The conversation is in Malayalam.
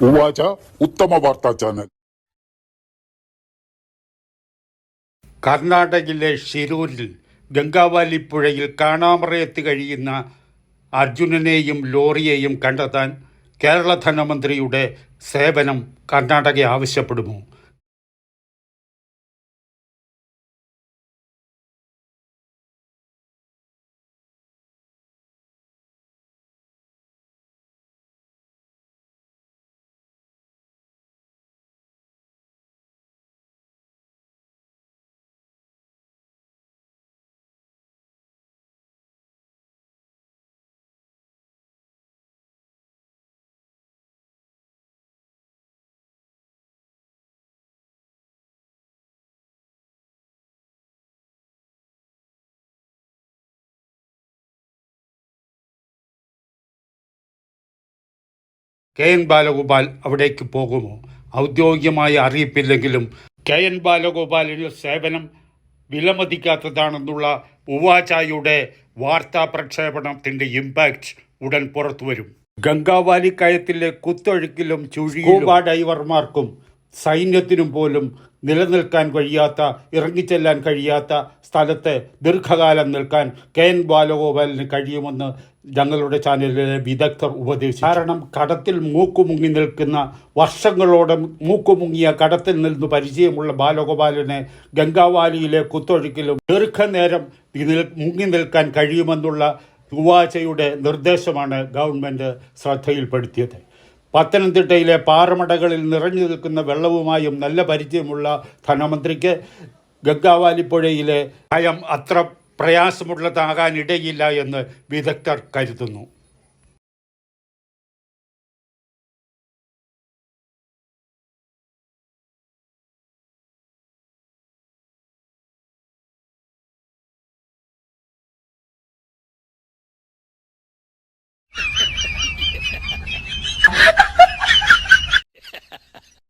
ഉവാച ഉത്തമ വാർത്താ ചാനൽ. കർണാടകയിലെ ഷിരൂരിൽ ഗംഗാവാലി പുഴയിൽ കാണാമറയത്ത് കഴിയുന്ന അർജുനനെയും ലോറിയെയും കണ്ടെത്താൻ കേരള ധനമന്ത്രിയുടെ സേവനം കർണാടക ആവശ്യപ്പെടുമോ കെ എൻ ബാലഗോപാൽ അവിടേക്ക് പോകുമോ? ഔദ്യോഗികമായ അറിയിപ്പില്ലെങ്കിലും കെ എൻ ബാലഗോപാലിന് സേവനം വിലമതിക്കാത്തതാണെന്നുള്ള ഉവാചായുടെ വാർത്താ പ്രക്ഷേപണത്തിന്റെ ഇമ്പാക്റ്റ് ഉടൻ പുറത്തുവരും. ഗംഗാവാലി കയത്തിലെ കുത്തൊഴുക്കിലും ചുഴിയും ഡൈവർമാർക്കും സൈന്യത്തിനും പോലും നിലനിൽക്കാൻ കഴിയാത്ത ഇറങ്ങിച്ചെല്ലാൻ കഴിയാത്ത സ്ഥലത്ത് ദീർഘകാലം നിൽക്കാൻ കെ എൻ ബാലഗോപാലിന് കഴിയുമെന്ന് ഞങ്ങളുടെ ചാനലിലെ വിദഗ്ധർ ഉപദേശിച്ചു. കാരണം കടത്തിൽ മൂക്കുമുങ്ങി നിൽക്കുന്ന വർഷങ്ങളോടെ മൂക്കുമുങ്ങിയ കടത്തിൽ നിന്ന് പരിചയമുള്ള ബാലഗോപാലിനെ ഗംഗാവാലിയിലെ കുത്തൊഴുക്കിലും ദീർഘനേരം മുങ്ങി നിൽക്കാൻ കഴിയുമെന്നുള്ള യുവാചയുടെ നിർദ്ദേശമാണ് ഗവൺമെന്റ് ശ്രദ്ധയിൽപ്പെടുത്തിയത്. പത്തനംതിട്ടയിലെ പാറമടകളിൽ നിറഞ്ഞു നിൽക്കുന്ന വെള്ളവുമായും നല്ല പരിചയമുള്ള ധനമന്ത്രിക്ക് ഗംഗാവാലിപ്പുഴയിലെ ഭയം അത്ര പ്രയാസമുള്ളതാകാനിടയില്ല എന്ന് വിദഗ്ധർ കരുതുന്നു.